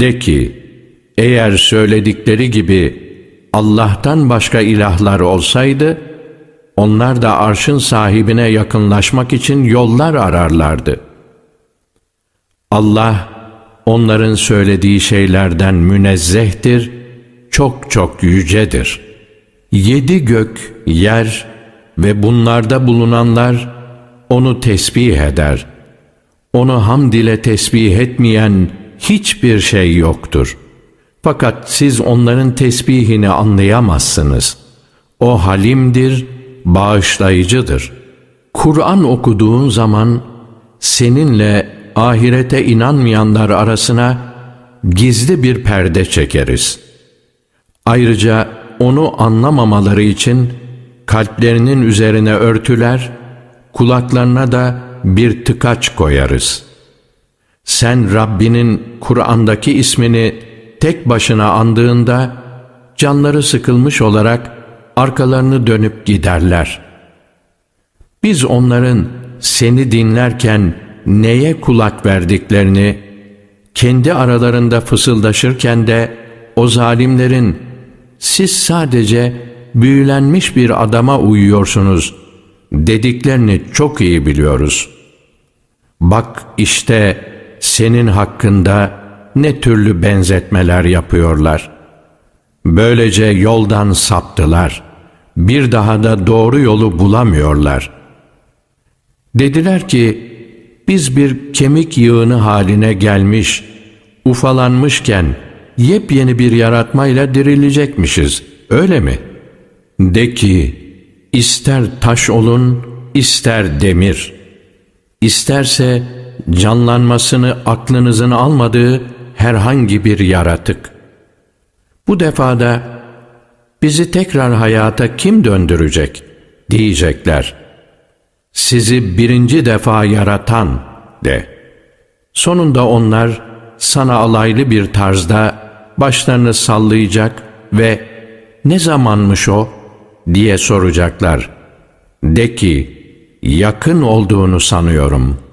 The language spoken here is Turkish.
De ki, eğer söyledikleri gibi Allah'tan başka ilahlar olsaydı, onlar da arşın sahibine yakınlaşmak için yollar ararlardı. Allah, onların söylediği şeylerden münezzehtir, çok çok yücedir. Yedi gök, yer ve bunlarda bulunanlar onu tesbih eder. Onu hamd ile tesbih etmeyen hiçbir şey yoktur. Fakat siz onların tesbihini anlayamazsınız. O halimdir, bağışlayıcıdır. Kur'an okuduğun zaman seninle ahirete inanmayanlar arasına gizli bir perde çekeriz. Ayrıca onu anlamamaları için kalplerinin üzerine örtüler, kulaklarına da bir tıkaç koyarız. Sen Rabbinin Kur'an'daki ismini tek başına andığında canları sıkılmış olarak arkalarını dönüp giderler. Biz onların seni dinlerken neye kulak verdiklerini, kendi aralarında fısıldaşırken de o zalimlerin siz sadece büyülenmiş bir adama uyuyorsunuz dediklerini çok iyi biliyoruz. Bak işte senin hakkında ne türlü benzetmeler yapıyorlar. Böylece yoldan saptılar. Bir daha da doğru yolu bulamıyorlar. Dediler ki, biz bir kemik yığını haline gelmiş, ufalanmışken yepyeni bir yaratmayla dirilecekmişiz, öyle mi? De ki, ister taş olun, ister demir. İsterse canlanmasını aklınızın almadığı herhangi bir yaratık. Bu defada bizi tekrar hayata kim döndürecek diyecekler. Sizi birinci defa yaratan de. Sonunda onlar sana alaylı bir tarzda başlarını sallayacak ve ne zamanmış o diye soracaklar. De ki yakın olduğunu sanıyorum.''